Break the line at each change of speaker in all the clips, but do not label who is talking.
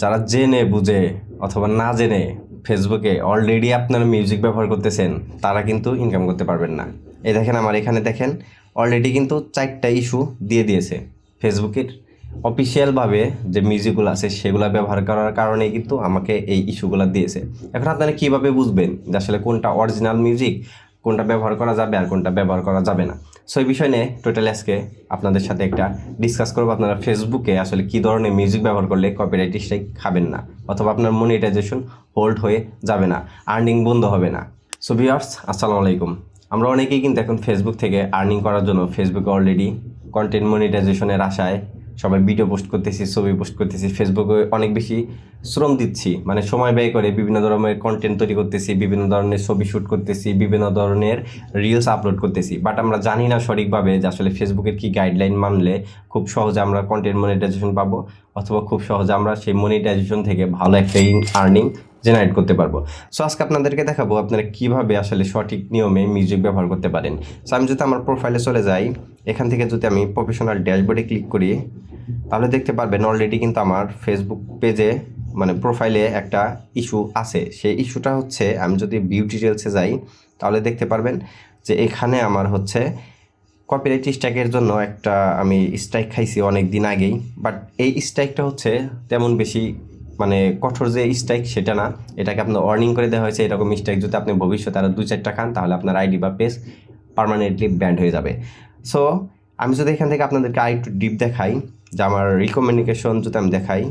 যারা জেনে, বুঝে অথবা না জেনে ফেসবুকে অলরেডি আপনারা মিউজিক ব্যবহার করতেছেন, তারা কিন্তু ইনকাম করতে পারবেন না। এই দেখেন আমার এখানে দেখেন অলরেডি কিন্তু চারটা ইস্যু দিয়ে দিয়েছে ফেসবুকের অফিসিয়ালভাবে যে মিউজিকগুলো আছে, সেগুলো ব্যবহার করার কারণে কিন্তু আমাকে এই ইস্যুগুলো দিয়েছে। এখন আপনারা কীভাবে বুঝবেন যে আসলে কোনটা অরিজিনাল মিউজিক কোনটা ব্যবহার করা যাবে আর কোনটা ব্যবহার করা যাবে না? সো এই বিষয় নিয়ে টোটাল আজকে আপনাদের সাথে একটা ডিসকাস করব। আপনারা ফেসবুকে আসলে কী ধরনের মিউজিক ব্যবহার করলে কপিরাইট স্ট্রাইক খাবেন না? অথবা আপনার মনিটাইজেশন হোল্ড হয়ে যাবে না আর্নিং বন্ধ হবে না। সো ভিউয়ার্স আসসালামু আলাইকুম। আমরা অনেকেই কিন্তু এখন ফেসবুক থেকে আর্নিং করার জন্য ফেসবুকে অলরেডি কন্টেন্ট মনিটাইজেশনের আশায় সবাই ভিডিও পোস্ট করতেছি, ছবি পোস্ট করতেছি ফেসবুকে অনেক বেশি শ্রম দিচ্ছি। মানে সময় ব্যয় করে বিভিন্ন ধরনের কন্টেন্ট তৈরি করতেছি, বিভিন্ন ধরনের ছবি শ্যুট করতেছি, বিভিন্ন ধরনের রিলস আপলোড করতেছি। বাট আমরা জানি না সঠিকভাবে যে আসলে ফেসবুকের কি গাইডলাইন মানলে খুব সহজে আমরা কন্টেন্ট মনিটাইজেশন পাবো, অথবা খুব সহজে আমরা সেই মনিটাইজেশন থেকে ভালো একটা আর্নিং জেনারেট করতে পারব। সো আজকে আপনাদেরকে দেখাবো আপনারা কীভাবে আসলে সঠিক নিয়মে মিউজিক ব্যবহার করতে পারেন। সো আমি যদি আমার প্রোফাইলে চলে যাই, এখান থেকে যদি আমি প্রফেশনাল ড্যাশবোর্ডে ক্লিক করি, তাহলে দেখতে পারবেন অলরেডি কিন্তু আমার ফেসবুক পেজে মানে প্রোফাইলে একটা ইস্যু আছে। সেই ইস্যুটা হচ্ছে, আমি যদি ভিউ ডিটেলসে যাই, তাহলে দেখতে পারবেন যে এখানে আমার হচ্ছে কপিরাইট স্ট্রাইকের জন্য একটা আমি স্ট্রাইক খাইছি অনেক দিন আগেই। বাট এই স্ট্রাইকটা হচ্ছে তেমন বেশি মানে কঠোর যে স্ট্রাইক সেটা না, এটাকে আপনার ওয়ার্নিং করে দেওয়া হয়েছে, এরকম স্ট্রাইক যদি আপনি ভবিষ্যতে আরও দু চারটা খান, তাহলে আপনার আইডি বা পেজ পার্মানেন্টলি ব্যান্ড হয়ে যাবে। সো আমি যদি এখান থেকে আপনাদেরকে আরেকটু ডিপ দেখাই, যে আমার রিকমেন্ডেশন যদি আমি দেখাই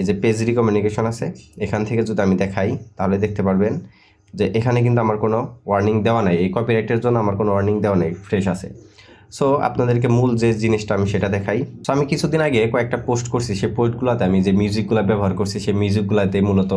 এই যে পেজ রিকমেন্ডেশন আছে, এখান থেকে যদি আমি দেখাই, তাহলে দেখতে পারবেন যে এখানে কিন্তু আমার কোনো ওয়ার্নিং দেওয়া নাই। এই কপিরাইটের জন্য আমার কোনো ওয়ার্নিং দেওয়া নেই ফ্রেশ আছে। সো আপনাদেরকে মূল যে জিনিসটা আমি সেটা দেখাই। সো আমি কিছুদিন আগে কয়েকটা পোস্ট করছি, সেই পোস্টগুলোতে আমি যে মিউজিকগুলো ব্যবহার করছি, সেই মিউজিকগুলোতে মূলত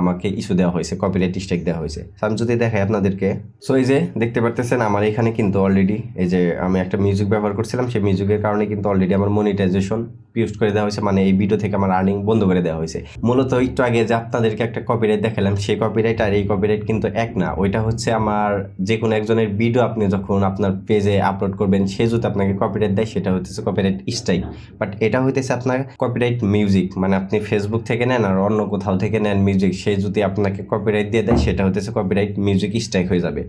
আমাকে ইস্যু দেওয়া হয়েছে কপিরাইট স্ট্রাইক দেওয়া হয়েছে। আমি যদি দেখাই আপনাদেরকে। সো এই যে দেখতে পারতেছেন, আমার এখানে কিন্তু অলরেডি এই যে আমি একটা মিউজিক ব্যবহার করছিলাম, সেই মিউজিকের কারণে কিন্তু অলরেডি আমার মনিটাইজেশন পিউস্ট করে দেওয়া হয়েছে মানে এই ভিডিও থেকে আমার আর্নিং বন্ধ করে দেওয়া হয়েছে। মূলত একটু আগে যে আপনাদেরকে একটা কপিরাইট দেখালাম, সেই কপিরাইট আর এই কপিরাইট কিন্তু এক না। ওইটা হচ্ছে আমার যে কোনো একজনের ভিডিও আপনি যখন আপনার পেজে আপলোড করবেন, সে যদি আপনাকে কপিরাইট দেয়, সেটা হচ্ছে কপিরাইট স্ট্রাইক বাট এটা হইতেছে আপনার কপিরাইট মিউজিক মানে আপনি ফেসবুক থেকে নেন আর অন্য কোথাও থেকে নেন মিউজিক সে যদি আপনাকে কপিরাইট দিয়ে দেয়, সেটা হতেছে কপিরাইট মিউজিক স্ট্রাইক হয়ে যাবে।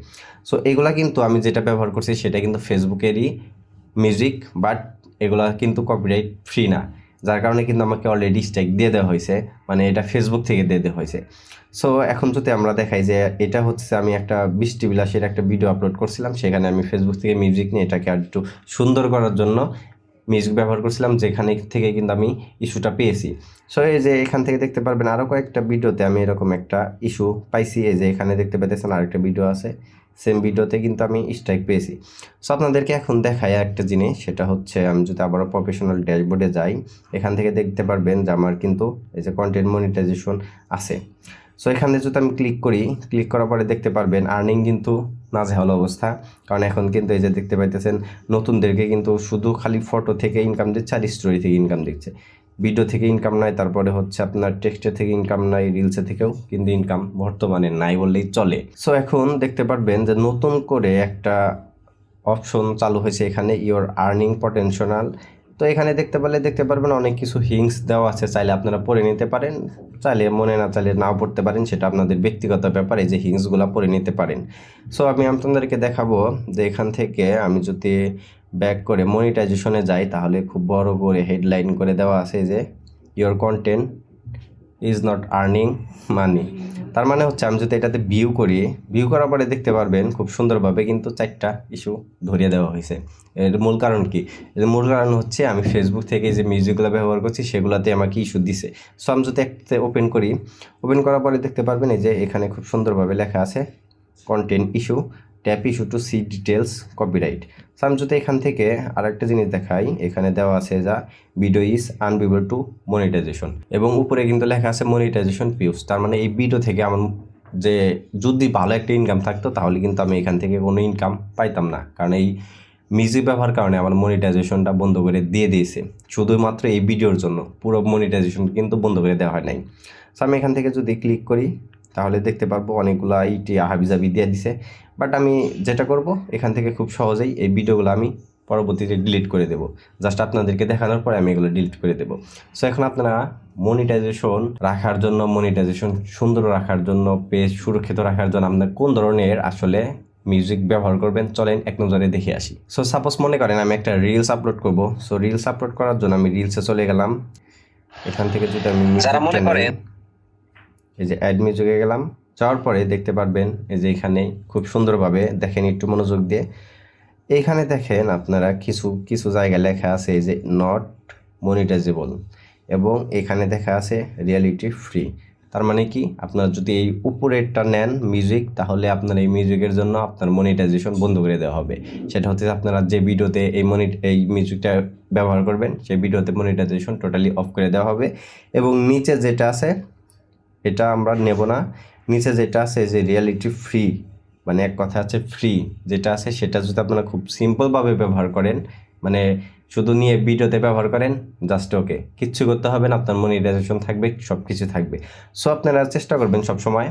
সো এগুলা কিন্তু আমি যেটা ব্যবহার করছি, সেটা কিন্তু ফেসবুকেরই মিউজিক বাট এগুলা কিন্তু কপিরাইট ফ্রি না। যার কারণে কিন্তু আমাকে অলরেডি স্ট্রাইক দিয়ে দেওয়া হয়েছে। মানে এটা ফেসবুক থেকে দিয়ে দেওয়া হয়েছে। সো এখন যদি আমরা দেখাই যে এটা হচ্ছে আমি একটা বৃষ্টি বিলাসের একটা ভিডিও আপলোড করছিলাম। সেখানে আমি ফেসবুক থেকে মিউজিক নিয়ে এটাকে আর একটু সুন্দর করার জন্য মিউজিক ব্যবহার করছিলাম, যেখানে থেকে কিন্তু আমি ইস্যুটা পেয়েছি। সো এই যে এখান থেকে দেখতে পারবেন আরও কয়েকটা ভিডিওতে আমি এরকম একটা ইস্যু পাইছি। এই যে এখানে দেখতে পেতেছেন আরেকটা ভিডিও আছে। সেম ভিডিওতে কিন্তু আমি স্ট্রাইক পেয়েছি। সো আপনাদেরকে এখন দেখাই একটা জিনিস, সেটা হচ্ছে আমি যদি আবারও প্রফেশনাল ড্যাশবোর্ডে যাই, এখান থেকে দেখতে পারবেন যে আমার কিন্তু এই যে কন্টেন্ট মনিটাইজেশন আছে। সো এখানে যদি আমি ক্লিক করি ক্লিক করার পরে দেখতে পারবেন আর্নিং কিন্তু নাজেহাল অবস্থা। কারণ এখন কিন্তু এই যে দেখতে পাইতেছেন, নতুনদেরকে কিন্তু শুধু খালি ফটো থেকে ইনকাম দিচ্ছে আর স্টোরি থেকে ইনকাম দিচ্ছে। ভিডিও থেকে ইনকাম নয় তারপরে হচ্ছে আপনার টেক্সটে থেকে ইনকাম নাই রিলসে থেকেও কিন্তু ইনকাম বর্তমানে নাই বললেই চলে। সো এখন দেখতে পারবেন যে নতুন করে একটা অপশন চালু হয়েছে এখানে ইওর আর্নিং পটেনশনাল তো এখানে দেখতে পারলে দেখতে পারবেন অনেক কিছু হিংস দেওয়া আছে, চাইলে আপনারা পড়ে নিতে পারেন, চাইলে মনে না চাইলে নাও পড়তে পারেন, সেটা আপনাদের ব্যক্তিগত ব্যাপারে যে হিংসগুলো পড়ে নিতে পারেন। সো আমি আপনাদেরকে দেখাবো যে এখান থেকে আমি যদি ব্যাক করে মনিটাইজেশনে যাই, তাহলে খুব বড় করে হেডলাইন করে দেওয়া আছে যে your content is not earning money তার মানে হচ্ছে আমি যদি এটাতে ভিউ করি ভিউ করার পরে দেখতে পারবেন খুব সুন্দরভাবে কিন্তু চারটা ইস্যু ধরিয়ে দেওয়া হয়েছে। এর মূল কারণ কি? এর মূল কারণ হচ্ছে আমি ফেসবুক থেকে যে মিউজিকগুলো ব্যবহার করছি, সেগুলোতে আমাকে ইস্যু দিছে। সো আমি যদি একটা ওপেন করি ওপেন করার পরে দেখতে পারবেন এই যে এখানে খুব সুন্দরভাবে লেখা আছে content issue tap issue to see details copyright so আমি যদি এখান থেকে আরেকটা জিনিস দেখাই, এখানে দেওয়া আছে যা video is unable to monetization এবং উপরে কিন্তু লেখা আছে মনিটাইজেশন পিউস তার মানে এই ভিডিও থেকে আমার যে, যদি ভালো একটা ইনকাম থাকতো, তাহলে কিন্তু আমি এখান থেকে কোনো ইনকাম পাইতাম না। কারণ এই মিউজিক ব্যবহার কারণে আমার মনিটাইজেশনটা বন্ধ করে দিয়ে দিয়েছে। শুধুমাত্র এই ভিডিওর জন্য, পুরো মনিটাইজেশন কিন্তু বন্ধ করে দেওয়া হয় নাই। সো আমি এখান থেকে যদি ক্লিক করি তাহলে দেখতে পারব অনেকগুলো ইটি হাবিজাবি দিয়ে দিছে। বাট আমি যেটা করব এখান থেকে খুব সহজেই এই ভিডিওগুলো আমি পরবর্তীতে ডিলিট করে দেবো। জাস্ট আপনাদেরকে দেখানোর পরে আমি এগুলো ডিলিট করে দেবো। সো এখন আপনারা মনিটাইজেশন রাখার জন্য মনিটাইজেশন সুন্দর রাখার জন্য পেজ সুরক্ষিত রাখার জন্য আপনার কোন ধরনের আসলে মিউজিক ব্যবহার করবেন চলেন এক নজরে দেখে আসি। সো সাপোজ মনে করেন আমি একটা রিলস আপলোড করব। সো রিলস আপলোড করার জন্য আমি রিলসে চলে গেলাম। এখান থেকে যদি আমি
যারা মনে করেন
এই যে অ্যাড মিউজিকে গেলাম, যাওয়ার পরে দেখতে পারবেন এই যে এখানে খুব সুন্দরভাবে দেখেন একটু মনোযোগ দিয়ে। এইখানে দেখেন আপনারা কিছু কিছু জায়গায় লেখা আছে এই যে নট মনিটাইজেবল এবং এখানে দেখা আছে রিয়ালিটি ফ্রি তার মানে কি? আপনার যদি এই উপরেরটা নেন মিউজিক তাহলে আপনার এই মিউজিকের জন্য আপনার মনিটাইজেশন বন্ধ করে দেওয়া হবে। সেটা হচ্ছে আপনারা যে ভিডিওতে এই মনি এই মিউজিকটা ব্যবহার করবেন, সেই ভিডিওতে মনিটাইজেশন টোটালি অফ করে দেওয়া হবে। এবং নিচে যেটা আছে এটা আমরা নেব না। নিচে যেটা আছে যে রিয়ালিটি ফ্রি মানে এক কথা আছে ফ্রি যেটা আছে সেটা যদি আপনারা খুব সিম্পলভাবে ব্যবহার করেন মানে শুধু নিয়ে ভিডিওতে ব্যবহার করেন জাস্ট ওকে। কিচ্ছু করতে হবে না, আপনার মনিটাইজেশন থাকবে সব কিছু থাকবে। সো আপনারা চেষ্টা করবেন সব সময়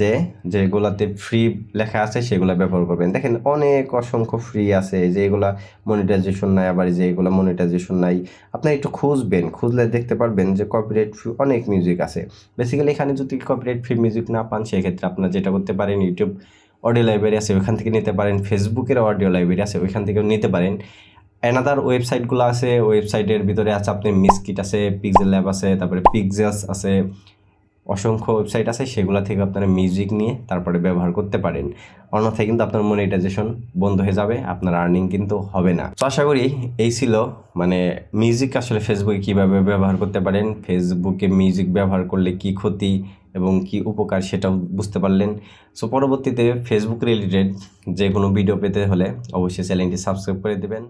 যে যেগুলাতে ফ্রি লেখা আছে, সেগুলো ব্যবহার করবেন। দেখেন অনেক অসংখ্য ফ্রি আছে যেগুলা মনিটাইজেশন নাই, আবার যে যেগুলো মনিটাইজেশন নাই। আপনারা একটু খুঁজবেন, খুঁজলে দেখতে পারবেন যে কপিরাইট ফ্রি অনেক মিউজিক আছে। বেসিক্যালি এখানে যদি কপিরাইট ফ্রি মিউজিক না পান, সেক্ষেত্রে আপনারা যেটা করতে পারেন ইউটিউব অডিও লাইব্রেরি আছে ওইখান থেকে নিতে পারেন। ফেসবুকের অডিও লাইব্রেরি আছে ওইখান থেকেও নিতে পারেন। অ্যানাদার ওয়েবসাইটগুলো আছে ওয়েবসাইটের ভিতরে আছে আপনি মিসকিট আছে পিক্সেল ল্যাব আছে, তারপরে পিক্সেলস আছে, অসংখ্য ওয়েবসাইট আছে, সেগুলো থেকে আপনারা মিউজিক নিয়ে তারপরে ব্যবহার করতে পারেন। অন্যথায় কিন্তু আপনার মনিটাইজেশন বন্ধ হয়ে যাবে, আপনার আর্নিং কিন্তু হবে না। তো আশা করি এই ছিল মানে মিউজিক আসলে ফেসবুকে কীভাবে ব্যবহার করতে পারেন ফেসবুকে মিউজিক ব্যবহার করলে কি ক্ষতি এবং কি উপকার সেটাও বুঝতে পারলেন। সো পরবর্তীতে ফেসবুক রিলেটেড যে কোনো ভিডিও পেতে হলে অবশ্যই চ্যানেলটি সাবস্ক্রাইব করে দেবেন।